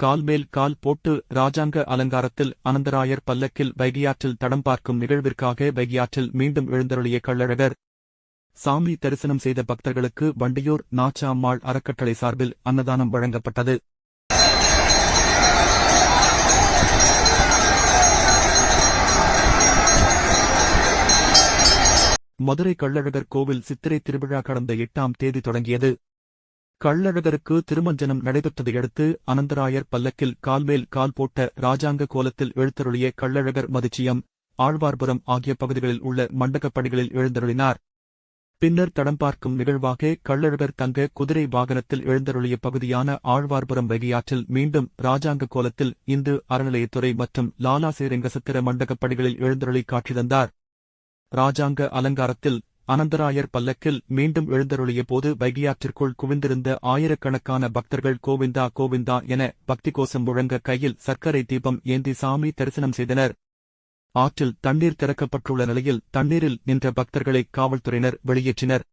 கால் மேல் கால் போட்டு ராஜாங்க அலங்காரத்தில் அனந்தராயர் பல்லக்கில் வைகையாற்றில் தடம் பார்க்கும் நிகழ்விற்காக வைகையாற்றில் மீண்டும் எழுந்தருளிய கள்ளழகர் சாமி தரிசனம் செய்த பக்தர்களுக்கு வண்டியூர் நாச்சாம்மாள் அறக்கட்டளை சார்பில் அன்னதானம் வழங்கப்பட்டது. மதுரை கள்ளழகர் கோவில் சித்திரை திருவிழா கடந்த எட்டாம் தேதி தொடங்கியது. கள்ளழகருக்கு திருமஞ்சனம் நடைபெற்றதையடுத்து அனந்தராயர் பல்லக்கில் கால்மேல் கால் போட்ட ராஜாங்க கோலத்தில் எழுத்தருளிய கள்ளழகர் மதிச்சியம் ஆழ்வார்புரம் ஆகிய பகுதிகளில் உள்ள மண்டகப்படிகளில் எழுந்தருளினார். பின்னர் தடம் பார்க்கும் நிகழ்வாக கள்ளழகர் தங்க குதிரை வாகனத்தில் எழுந்தருளிய பகுதியான ஆழ்வார்புரம் வெகியாற்றில் மீண்டும் ராஜாங்க கோலத்தில் இந்து அறநிலையத்துறை மற்றும் லாலா மண்டகப் மண்டகப்படிகளில் எழுந்தருளி காட்சி தந்தார். ராஜாங்க அலங்காரத்தில் அனந்தராயர் பல்லக்கில் மீண்டும் எழுந்தருளிய போது வைகையாற்றிற்குள் குவிந்திருந்த ஆயிரக்கணக்கான பக்தர்கள் கோவிந்தா கோவிந்தா என பக்தி கோஷம் முழங்க கையில் சர்க்கரை தீபம் ஏந்தி சாமி தரிசனம் செய்தனர். ஆற்றில் தண்ணீர் திறக்கப்பட்டுள்ள நிலையில் தண்ணீரில் நின்ற பக்தர்களை காவல்துறையினர் வெளியேற்றினர்.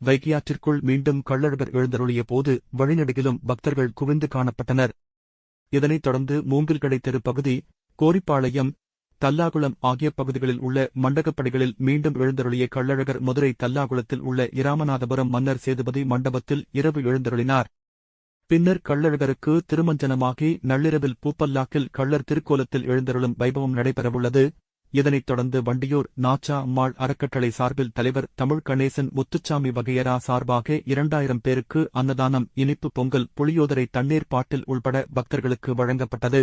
வைகையாற்றிற்குள் மீண்டும் கள்ளழகர் எழுந்தருளிய போது வழிநடுகிலும் பக்தர்கள் குவிந்து காணப்பட்டனர். இதனைத் தொடர்ந்து மூங்கில்கடை தெரு பகுதி கோரிப்பாளையம் தல்லாகுளம் ஆகிய பகுதிகளில் உள்ள மண்டகப்படிகளில் மீண்டும் எழுந்தருளிய கள்ளழகர் மதுரை தல்லாகுளத்தில் உள்ள இராமநாதபுரம் மன்னர் சேதுபதி மண்டபத்தில் இரவு எழுந்தருளினார். பின்னர் கள்ளழகருக்கு திருமஞ்சனமாகி நள்ளிரவில் பூப்பல்லாக்கில் கள்ளர் திருக்கோலத்தில் எழுந்தருளும் வைபவம் நடைபெறவுள்ளது. இதனைத் தொடர்ந்து வண்டியூர் நாச்சா அம்மாள் அறக்கட்டளை சார்பில் தலைவர் தமிழ் கணேசன் முத்துச்சாமி வகையரா சார்பாக இரண்டாயிரம் பேருக்கு அன்னதானம் இனிப்பு பொங்கல் புளியோதரை தண்ணீர் பாட்டில் உள்பட பக்தர்களுக்கு வழங்கப்பட்டது.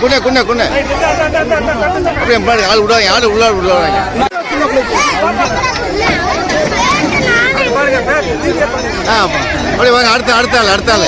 குண்ணே குண்ணே குண்ணே அப்படியே பாரு ஆள் விடுவாங்க ஆள் உள்ளார விடுவாங்க ஆ அப்படியே வாங்க அடுத்த அடுத்த ஆள் அடுத்த ஆள்.